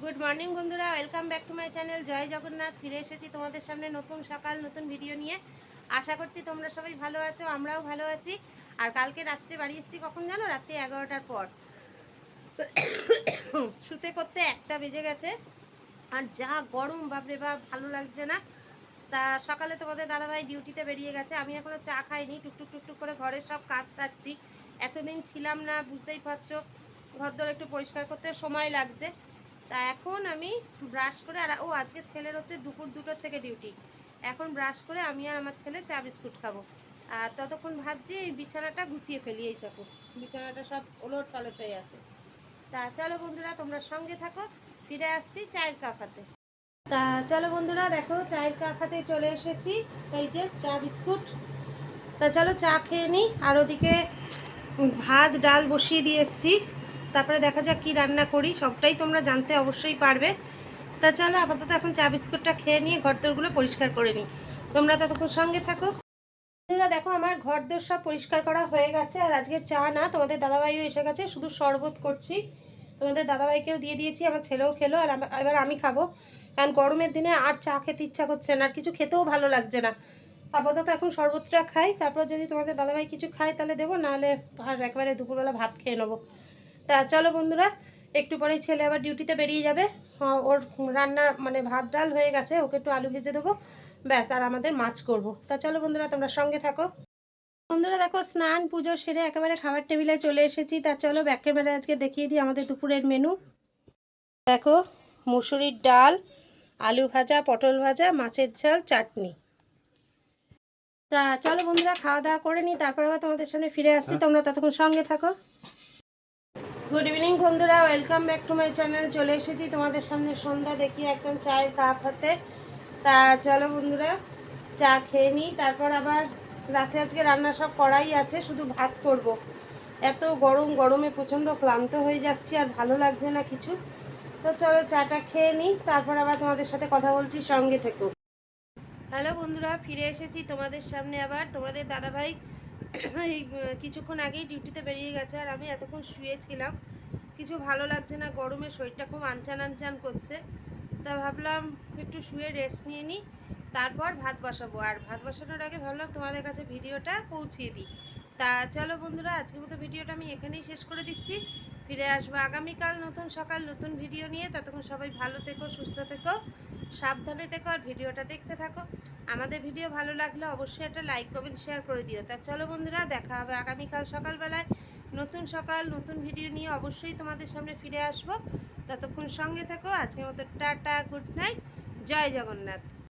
Good morning বন্ধুরা। Welcome back to my channel জয় জগন্নাথ। ফিরে এসেছি তোমাদের সামনে নতুন সকাল, নতুন ভিডিও নিয়ে। আশা করছি তোমরা সবাই ভালো আছো, আমরাও ভালো আছি। আর কালকে রাত্রে বাড়ি এসেছি কখন জানো? রাত্রি এগারোটার পর। শুতে করতে একটা বেজে গেছে। আর যা গরম, বাপরে বাপ, ভালো লাগছে না। তা সকালে তোমাদের দাদাভাই ডিউটিতে বেরিয়ে গেছে। আমি এখনও চা খাইনি। টুকটুক টুকটুক করে ঘরের সব কাজ সারছি। এতদিন ছিলাম না, বুঝতেই পারছ। ঘরদোর একটু পরিষ্কার করতে সময় লাগছে। তা এখন আমি ব্রাশ করে আর, ও আজকে ছেলের হচ্ছে দুপুর দুটোর থেকে ডিউটি এখন ব্রাশ করে আমি আর আমার ছেলে চা বিস্কুট খাব। আর ততক্ষণ ভাবছি এই বিছানাটা গুছিয়ে ফেলি, এই থাকো বিছানাটা সব ওলট পালট হয়ে আছে। তা চলো বন্ধুরা, তোমরা সঙ্গে থাকো, ফিরে আসছি চায়ের কাপ হাতে। তা চলো বন্ধুরা, দেখো, চায়ের কাপ হাতে চলে এসেছি, এই যে চা বিস্কুট। তা চলো চা খেয়ে নিই আর ওদিকে ভাত, ডাল বসিয়ে দিয়ে এসেছি। তারপরে দেখা যাক কি রান্না করি, সবটাই তোমরা জানতে অবশ্যই পারবে। তা চলো আপাতত এখন চা বিস্কুটটা খেয়ে নিয়ে ঘরদোরগুলো পরিষ্কার করে নিই। তোমরা ততক্ষণ সঙ্গে থাকো। বন্ধুরা দেখো, আমার ঘরদোর সব পরিষ্কার করা হয়ে গেছে, আর আজকে চা না, তোমাদের দাদাভাইও এসে গেছে, শুধু শরবত করছি। তোমাদের দাদাভাইকেও দিয়ে দিয়েছি, আমার ছেলেও খেলো, আর এবার আমি খাব। কারণ গরমের দিনে আর চা খেতে ইচ্ছা করছে না, আর কিছু খেতেও ভালো লাগছে না। আপাতত এখন শরবতটা খাই, তারপর যদি তোমাদের দাদাভাই কিছু খায় তাহলে দেবো, নাহলে আর একবারে দুপুরবেলা ভাত খেয়ে নেব। তা চলো বন্ধুরা, একটু পরেই ছেলে আবার ডিউটিতে বেরিয়ে যাবে। ওর রান্না মানে ভাত ডাল হয়ে গেছে, ওকে একটু আলু ভেজে দেবো। ব্যাস, আর আমাদের মাছ করব। তা চলো বন্ধুরা, তোমরা সঙ্গে থাকো। বন্ধুরা দেখো, স্নান, পুজো সেরে একেবারে খাবার টেবিলে চলে এসেছি। তা চলো ব্যাক ক্যামেরায় আজকে দেখিয়ে দিই আমাদের দুপুরের মেনু। দেখো, মুসুরির ডাল, আলু ভাজা, পটল ভাজা, মাছের ঝাল, চাটনি। তা চলো বন্ধুরা, খাওয়া দাওয়া করে নিই, তারপর আবার তোমাদের সামনে ফিরে আসছি। তোমরা ততক্ষণ সঙ্গে থাকো। গুড ইভিনিং বন্ধুরা। Welcome back to my channel চলে এসেছি তোমাদের সামনে সন্ধ্যা দেখি একদম চায়ের কাপ হাতে। তা চলো বন্ধুরা, চা খেয়ে নিই। তারপর আবার রাতে আজকে রান্না সব করাই আছে, শুধু ভাত করব। এত গরম, গরমে প্রচণ্ড ক্লান্ত হয়ে যাচ্ছি, আর ভালো লাগছে না কিছু। তো চলো চাটা খেয়ে নিই, তারপর আবার তোমাদের সাথে কথা বলছি, সঙ্গে থেকো। হ্যালো বন্ধুরা, ফিরে এসেছি তোমাদের সামনে আবার। তোমাদের দাদাভাই এই কিছুক্ষণ আগেই ডিউটিতে বেরিয়ে গেছে আর আমি এতক্ষণ শুয়েছিলাম। কিছু ভালো লাগছে না, গরমে শরীরটা খুব আনচান আনচান করছে। তা ভাবলাম একটু শুয়ে রেস্ট নিয়ে নিই, তারপর ভাত বসাবো। আর ভাত বসানোর আগে ভাবলাম তোমাদের কাছে ভিডিওটা পৌঁছিয়ে দিই। তা চলো বন্ধুরা, আজকের মতো ভিডিওটা আমি এখানেই শেষ করে দিচ্ছি। ফিরে আসব আগামীকাল নতুন সকাল, নতুন ভিডিও নিয়ে। ততক্ষণ সবাই ভালো থেকো, সুস্থ থেকো, সাবধানে থেকো আর ভিডিওটা দেখতে থাকো। আমাদের ভিডিও ভালো লাগলে অবশ্যই একটা লাইক কমেন্ট শেয়ার করে দিও। তা চলো বন্ধুরা, দেখা হবে আগামীকাল সকালবেলায়। নতুন সকাল, নতুন ভিডিও নিয়ে অবশ্যই তোমাদের সামনে ফিরে আসব। ততক্ষণ সঙ্গে থাকো, আজকের মতো টাটা গুড নাইট জয় জগন্নাথ।